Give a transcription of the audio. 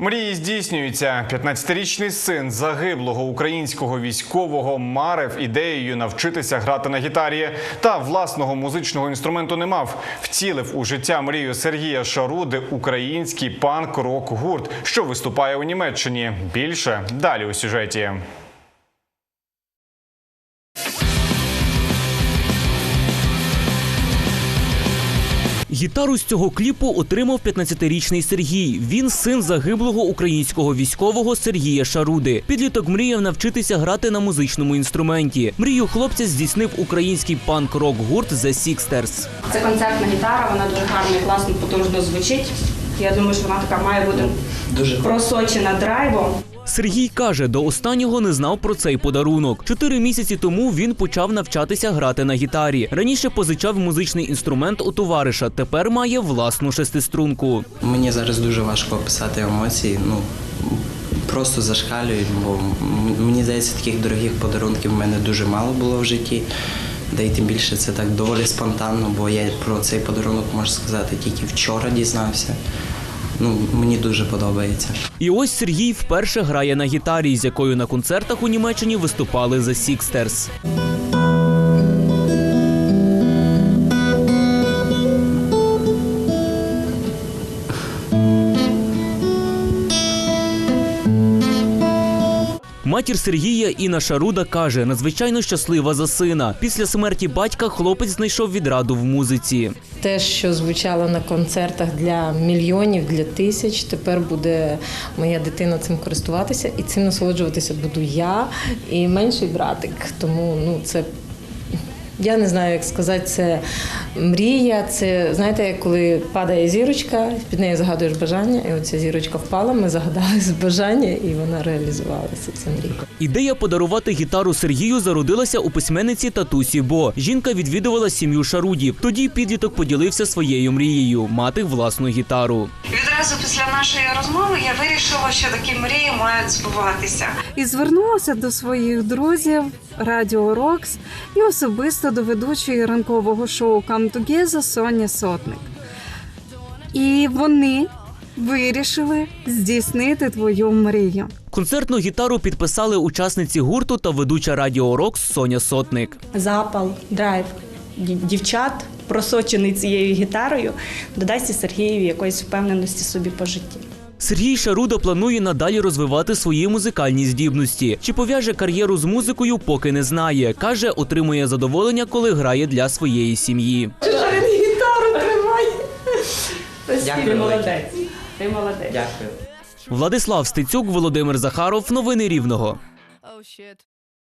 Мрії здійснюються. 15-річний син загиблого українського військового марив ідеєю навчитися грати на гітарі. Та власного музичного інструменту не мав. Втілив у життя мрію Сергія Шаруди український панк-рок гурт, що виступає у Німеччині. Більше далі у сюжеті. Гітару з цього кліпу отримав 15-річний Сергій. Він син загиблого українського військового Сергія Шаруди. Підліток мріяв навчитися грати на музичному інструменті. Мрію хлопця здійснив український панк-рок гурт The Sixters. Це концертна гітара, вона дуже гарно і класно, потужно звучить. Я думаю, що вона така має бути просочена драйвом. Сергій каже, до останнього не знав про цей подарунок. Чотири місяці тому він почав навчатися грати на гітарі. Раніше позичав музичний інструмент у товариша. Тепер має власну шестиструнку. Мені зараз дуже важко описати емоції. Ну просто зашкалюють, бо мені здається, таких дорогих подарунків в мене дуже мало було в житті. Да й тим більше це так доволі спонтанно, бо я про цей подарунок можу сказати тільки вчора дізнався. Ну, мені дуже подобається. І ось Сергій вперше грає на гітарі, з якою на концертах у Німеччині виступали The Sixters. Матір Сергія Інна Шаруда каже, надзвичайно щаслива за сина. Після смерті батька хлопець знайшов відраду в музиці. Те, що звучало на концертах для мільйонів, для тисяч, тепер буде моя дитина цим користуватися і цим насолоджуватися буду я і менший братик. Тому ну це. Я не знаю, як сказати, це мрія. Це знаєте, коли падає зірочка, під нею загадуєш бажання, і оця зірочка впала. Ми загадали з бажання, і вона реалізувалася. Це мрія. Ідея подарувати гітару Сергію зародилася у письменниці Татусі Бо. Жінка відвідувала сім'ю Шарудів. Тоді підліток поділився своєю мрією мати власну гітару. Відразу після нашої розмови я вирішила, що такі мрії мають збуватися. і звернулася до своїх друзів Радіо Рокс і особисто до ведучої ранкового шоу Come Together Соня Сотник. І вони вирішили здійснити твою мрію. Концертну гітару підписали учасниці гурту та ведуча радіо Рокс Соня Сотник. Запал, драйв дівчат, просочений цією гітарою, додасть Сергієві якоїсь впевненості собі по житті. Сергій Шаруда планує надалі розвивати свої музикальні здібності. Чи пов'яже кар'єру з музикою, поки не знає. Каже, отримує задоволення, коли грає для своєї сім'ї. Гітару тримає. Дякую, Ти молодець. Ти молодець. Дякую. Владислав Стецюк, Володимир Захаров. Новини Рівного. Oh.